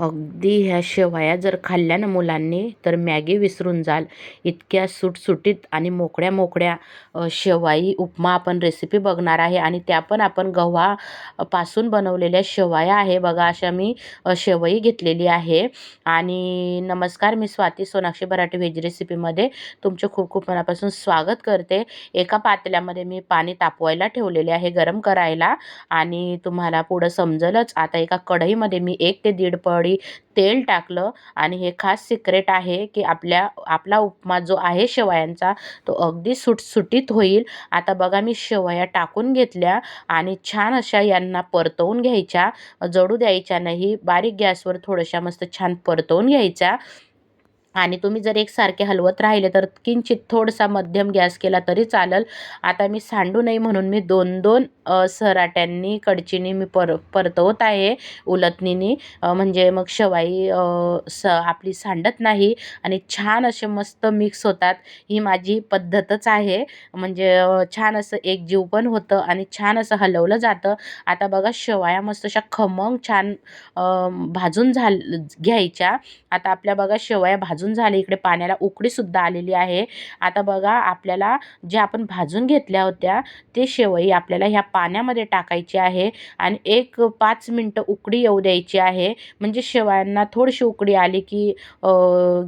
अगदी ह्या शेवया जर खाल्ल्या ना मुलांनी तर मॅगी विसरून जाल. इतक्या सुटसुटीत आणि मोकळ्या मोकळ्या शेवाई उपमा आपण रेसिपी बघणार आहे आणि त्या पण आपण गव्हापासून बनवलेल्या शेवया आहे बघा अशा मी शेवई घेतलेली आहे. आणि नमस्कार मी स्वाती सोनाक्षी बराटे व्हेज रेसिपीमध्ये तुमचे खूप खूप मनापासून स्वागत करते. एका पातेल्यामध्ये मी पाणी तापवायला ठेवलेले आहे गरम करायला आणि तुम्हाला पुढं समजलंच आता एका कढईमध्ये मी एक ते दीड पडी तेल टाकलं. आणि हे खास सिक्रेट आहे की आपल्या आपला उपमा जो आहे शेवयांचा तो अगदी सुटसुटीत होईल. आता बघा मी शेवया टाकून घेतल्या आणि छान अशा यांना परतवून घ्यायच्या. जळू द्यायच्या नाही बारीक गॅसवर थोड्याशा मस्त छान परतवून घ्यायच्या. आणि तुम्ही जर एकसारखे हलवत राहिले तर किंचित थोडासा मध्यम गॅस केला तरी चालेल. आता मी सांडू नये म्हणून मी दोन दोन सराट्यांनी कडचीनी मी पर परतवत आहे उलटणीनी म्हणजे मग शवाई स आपली सांडत नाही आणि छान असे मस्त मिक्स होतात. ही माझी पद्धतच आहे. म्हणजे छान असं एकजीव पण होतं आणि छान असं हलवलं जातं. आता बघा शेवाया मस्त अशा खमंग छान भाजून झाल घ्यायच्या. आता आपल्या बघा शेवया भाजून भाजून झाले. इकडे पाण्याला उकडीसुद्धा आलेली आहे. आता बघा आपल्याला जे आपण भाजून घेतल्या होत्या ते शेवई आपल्याला ह्या पाण्यामध्ये टाकायची आहे आणि एक पाच मिनटं उकडी येऊ द्यायची आहे. म्हणजे शेवयांना थोडीशी उकडी आली की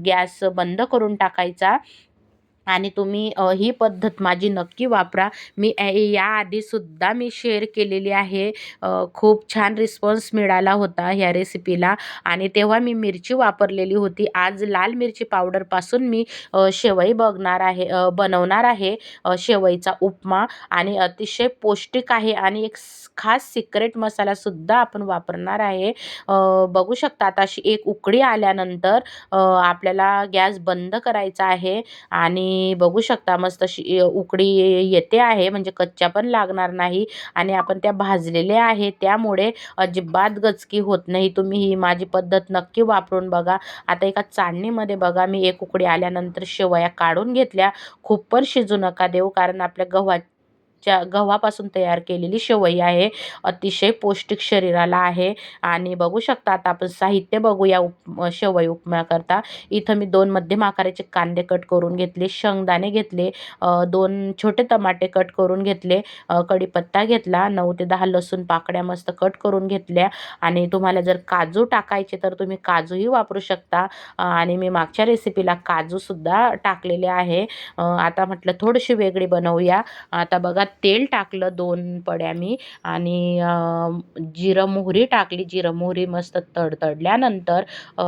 गॅस बंद करून टाकायचा. आणि तुम्ही ही पद्धत माझी नक्की वापरा. मी या याआधीसुद्धा मी शेअर केलेली आहे. खूप छान रिस्पॉन्स मिळाला होता ह्या रेसिपीला आणि तेव्हा मी मिरची वापरलेली होती. आज लाल मिरची पावडरपासून मी शेवई बघणार आहे बनवणार आहे शेवईचा उपमा. आणि अतिशय पौष्टिक आहे आणि एक खास सिक्रेट मसालासुद्धा आपण वापरणार आहे. बघू शकता आता अशी एक उकडी आल्यानंतर आपल्याला गॅस बंद करायचा आहे. आणि बघू शकता मस्त अशी उकडी येते आहे म्हणजे कच्च्या पण लागणार नाही आणि आपण त्या भाजलेल्या आहे त्यामुळे अजिबात गचकी होत नाही. तुम्ही ही माझी पद्धत नक्की वापरून बघा. आता एका चाळणीमध्ये बघा मी एक उकडी आल्यानंतर शेवया काढून घेतल्या. खूप पण शिजू नका देऊ कारण आपल्या गव्हा च्या गव्हापासून तयार केलेली शेवई आहे. अतिशय पौष्टिक शरीराला आहे. आणि बघू शकता आता आपण साहित्य बघूया उप शेवई उपम्याकरता. इथं मी दोन मध्यम आकाराचे कांदे कट करून घेतले शेंगदाणे घेतले दोन छोटे टमाटे कट करून घेतले कढीपत्ता घेतला नऊ ते दहा लसूण पाकळ्या मस्त कट करून घेतल्या. आणि तुम्हाला जर काजू टाकायचे तर तुम्ही काजूही वापरू शकता. आणि मी मागच्या रेसिपीला काजूसुद्धा टाकलेले आहे. आता म्हटलं थोडीशी वेगळी बनवूया. आता बघा तेल टाकलं दोन पड्या मी आणि जिरं मोहरी टाकली. जिरं मोहरी मस्त तडतडल्यानंतर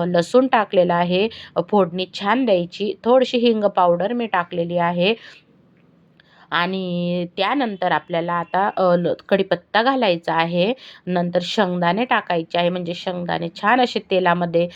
लसूण टाकलेला आहे. फोडणी छान द्यायची. थोडीशी हिंग पावडर मी टाकलेली आहे. आणि त्यानंतर आपल्याला आता ल कढीपत्ता घालायचा आहे. नंतर शेंगदाणे टाकायचे आहे. म्हणजे शेंगदाणे छान असे तेलामध्ये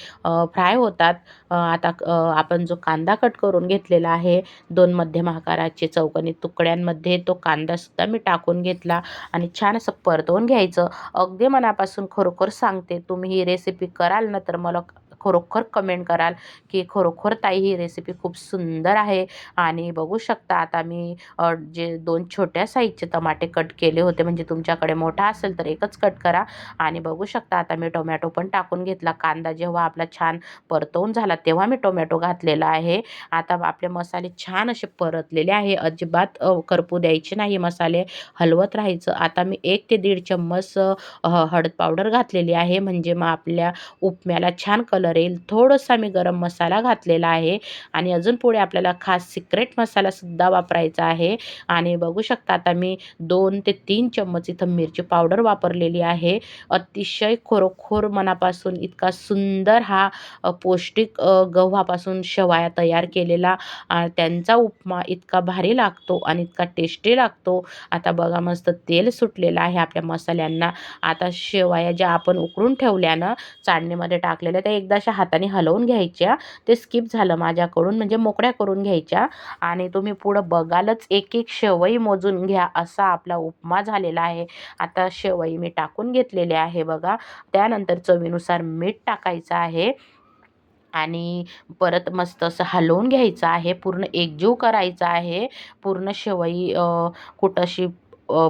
फ्राय होतात. आता आपण जो कांदा कट करून घेतलेला आहे दोन मध्यम आकाराचे चौकणी तुकड्यांमध्ये तो कांदासुद्धा मी टाकून घेतला आणि छान असं परतवून घ्यायचं. अगदी मनापासून खरोखर सांगते तुम्ही ही रेसिपी कराल ना तर मला खरोखर कमेंट कराल की खरोखर ताई ही रेसिपी खूप सुंदर आहे. आणि बघू शकता आता मी जे दोन छोट्या साईजचे टमाटे कट केले होते म्हणजे तुमच्याकडे मोठा असेल तर एकच कट करा. आणि बघू शकता आता मी टोमॅटो पण टाकून घेतला. कांदा जेव्हा आपला छान परतवून झाला तेव्हा मी टोमॅटो घातलेला आहे. आता आपले मसाले छान असे परतलेले आहे. अजिबात करपू द्यायचे नाही मसाले. हलवत राहायचं. आता मी एक ते दीड चम्मच हळद पावडर घातलेली आहे. म्हणजे मग आपल्या उपम्याला छान कलर येईल थोडंसा मी गरम मसाला घातलेला आहे आणि अजून पुढे आपल्याला खास सिक्रेट मसालासुद्धा वापरायचा आहे. आणि बघू शकता आता मी दोन ते तीन चम्मच इथं मिरची पावडर वापरलेली आहे. अतिशय खरोखर मनापासून इतका सुंदर हा पौष्टिक गव्हापासून शेवाया तयार केलेला. त्यांचा उपमा इतका भारी लागतो आणि इतका टेस्टी लागतो. आता बघा मस्त तेल सुटलेलं आहे आपल्या मसाल्यांना. आता शेवाया ज्या आपण उकळून ठेवल्यानं चाळणीमध्ये टाकलेल्या त्या एकदा अशा हाताने हलवून घ्यायच्या. ते स्किप झालं माझ्याकडून म्हणजे मोकळ्या करून घ्यायच्या. आणि तुम्ही पुढं बघालच एक एक शेवई मोजून घ्या असा आपला उपमा झालेला आहे. आता शेवई मी टाकून घेतलेले आहे बघा. त्यानंतर चवीनुसार मीठ टाकायचं आहे. आणि परत मस्त असं हलवून घ्यायचं आहे. पूर्ण एकजीव करायचं आहे. पूर्ण शेवई कुठंशी कुठं अशी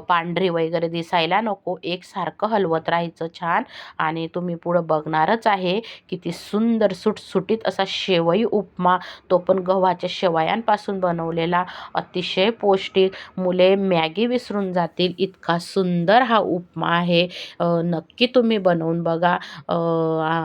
पांढरी वगैरे दिसायला नको. एकसारखं हलवत राहायचं छान. आणि तुम्ही पुढं बघणारच आहे किती सुंदर सुटसुटीत असा शेवई उपमा तो पण गव्हाच्या शेवयांपासून बनवलेला. अतिशय पौष्टिक. मुले मॅगी विसरून जातील. इतका सुंदर हा उपमा आहे. नक्की तुम्ही बनवून बघा.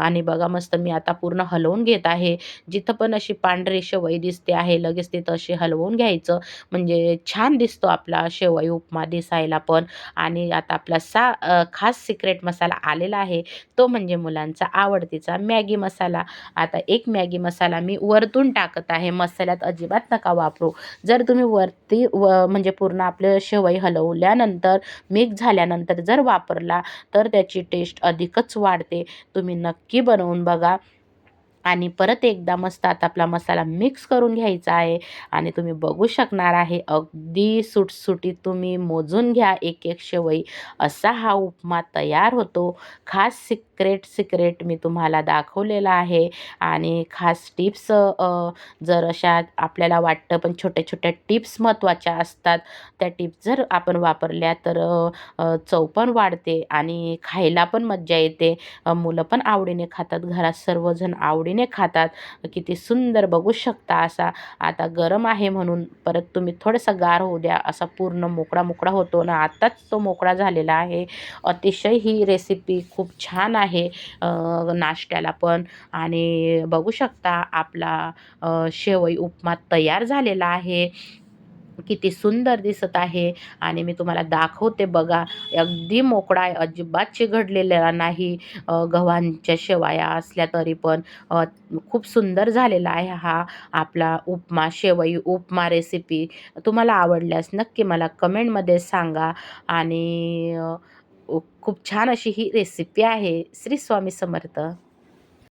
आणि बघा मस्त मी आता पूर्ण हलवून घेत आहे. जिथं पण अशी पांढरी शेवई दिसते आहे लगेच तिथं अशी हलवून घ्यायचं. म्हणजे छान दिसतो आपला शेवई उपमा मिसायला पण. आणि आता आपला सा खास सिक्रेट मसाला आलेला आहे तो म्हणजे मुलांचा आवडतीचा मॅगी मसाला. आता एक मॅगी मसाला मी वरतून टाकत आहे मसाल्यात अजिबात नका वापरू. जर तुम्ही वरती व म्हणजे पूर्ण आपलं शेवई हलवल्यानंतर मिक्स झाल्यानंतर जर वापरला तर त्याची टेस्ट अधिकच वाढते. तुम्ही नक्की बनवून बघा. आणि परत एकदा मस्त आता आपला मसाला मिक्स करून घ्यायचा आहे. आणि तुम्ही बघू शकणार आहे अगदी सुटसुटीत तुम्ही मोजून घ्या एक एक शेवई. असा हा उपमा तयार होतो. खास सिक्रेट सिक्रेट मी तुम्हाला दाखवलेला आहे. आणि खास टिप्स जर अशा आपल्याला वाटतं पण छोट्या छोट्या टिप्स महत्त्वाच्या असतात त्या टिप्स जर आपण वापरल्या तर चव पण वाढते आणि खायला पण मज्जा येते. मुलं पण आवडीने खातात. घरात सर्वजण आवडीने खातात. किती सुंदर बघू शकता असा. आता गरम आहे म्हणून परत तुम्ही थोडंसं गार होऊ द्या. असा पूर्ण मोकळा मोकळा होतो ना. आत्ताच तो मोकळा झालेला आहे. अतिशय ही रेसिपी खूप छान आहे नाश्त्याला पण. आणि बघू शकता आपला शेवई उपमा तयार झालेला आहे. किती सुंदर दिसत आहे आणि मी तुम्हाला दाखवते बघा अगदी मोकळा आहे अजिबात चिघडलेला नाही गव्हांच्या शेवाया असल्या तरी पण खूप सुंदर झालेला आहे हा आपला उपमा शेवई उपमा रेसिपी तुम्हाला आवडल्यास नक्की मला कमेंटमध्ये सांगा आणि खूप छान अशी ही रेसिपी आहे. श्री स्वामी समर्थ.